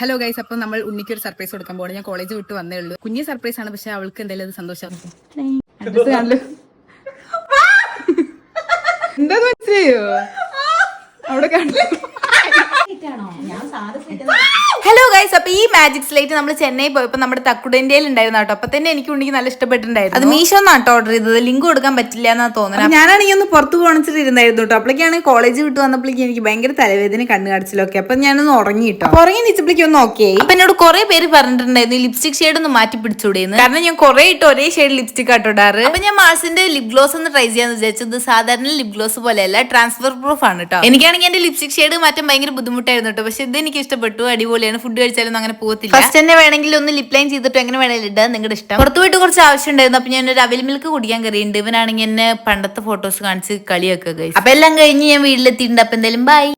Hello guys അപ്പം നമ്മൾ ഉണ്ണിക്ക് ഒരു സർപ്രൈസ് കൊടുക്കാൻ പോകണം ഞാൻ കോളേജ് വിട്ട് വന്നേ ഉള്ളൂ. കുഞ്ഞു സർപ്രൈസ് ആണ്. പക്ഷെ അവൾക്ക് എന്തായാലും അത് സന്തോഷം. എന്താ മനസ്സിലായോ? അവിടെ കണ്ടു. ഹലോ ഗൈസ് അപ്പൊ ഈ മാജിക് സ്ലേറ്റ് നമ്മൾ ചെന്നൈ പോയപ്പോ നമ്മുടെ തക്കുടന്റെയിൽ ഉണ്ടായിരുന്നു കേട്ടോ. അപ്പൊ തന്നെ എനിക്ക് ഉണ്ടെങ്കിൽ നല്ല ഇഷ്ടപ്പെട്ടിട്ടുണ്ടായിരുന്നു. അത് മീഷോ നാട്ടോ ഓർഡർ ചെയ്തത്. ലിങ്ക് കൊടുക്കാൻ പറ്റില്ല എന്നാ തോന്നുന്നത് ഞാനാണെങ്കിൽ ഒന്ന് പുറത്ത് പോണിച്ചിട്ടിരുന്നായിരുന്നു കേട്ടോ. അപ്പോഴേക്കാണ് കോളേജ് വിട്ട് വന്നപ്പോഴേക്കും എനിക്ക് ഭയങ്കര തലവേദന കണ്ണു കാണിച്ചിലൊക്കെ അപ്പൊ ഞാനൊന്ന് ഉറങ്ങി കേട്ടോ. ഉറങ്ങി നിച്ചപ്പോഴേക്കും ഒന്ന് ഓക്കെ അപ്പൊ എന്നോട് കുറെ പേര് പറഞ്ഞിട്ടുണ്ടായിരുന്നു ലിപ്സ്റ്റിക് ഷെയ്ഡ് ഒന്ന് മാറ്റി പിടിച്ചൂടെന്ന്. കാരണം ഞാൻ കുറെ ഇട്ട് ഒരേ ഷെയ്ഡ് ലിപ്സ്റ്റിക് ആട്ടോ ഇടാറ്. അപ്പൊ ഞാൻ മാസിന്റെ ലിപ് ഗ്ലോസ് ഒന്ന് ട്രൈ ചെയ്യാന്ന് വിചാരിച്ചത് സാധാരണ ലിപ് ഗ്ലോസ് പോലെയല്ല ട്രാൻസ്ഫർ പ്രൂഫ് ആണ് കേട്ടോ. എനിക്കാണെങ്കിൽ എന്റെ ലിപ്സ്റ്റിക് ഷെയ്ഡ് മാറ്റാൻ ഭയങ്കര ബുദ്ധിമുട്ടായിരുന്നു കേട്ടോ. പക്ഷെ ഇത് എനിക്ക് ഇഷ്ടപ്പെട്ടു അടിപൊളിയാണ്. ഫുഡ് കഴിച്ചാലൊന്നും അങ്ങനെ പോകത്തില്ല. ഫസ്റ്റ് തന്നെ വേണമെങ്കിൽ ഒന്ന് ലിപ് ലൈൻ ചെയ്തിട്ട് എങ്ങനെ വേണമെങ്കിലും ഇടാൻ നിങ്ങളുടെ ഇഷ്ടം. പുറത്തു പോയിട്ട് കുറച്ച് ആവശ്യം ഉണ്ടായിരുന്നു അപ്പൊ ഞാൻ ഒരു അവിൽ മിൽക്ക് കുടിക്കാൻ കയറിയുണ്ട് ഇവനാണെങ്കിൽ എന്നെ പണ്ടത്തെ ഫോട്ടോസ് കാണിച്ച് കളിയൊക്കെ കഴിച്ചു അപ്പൊ എല്ലാം കഴിഞ്ഞ് ഞാൻ വീട്ടിലെത്തിയിട്ടുണ്ട്. അപ്പൊ എന്തായാലും ബൈ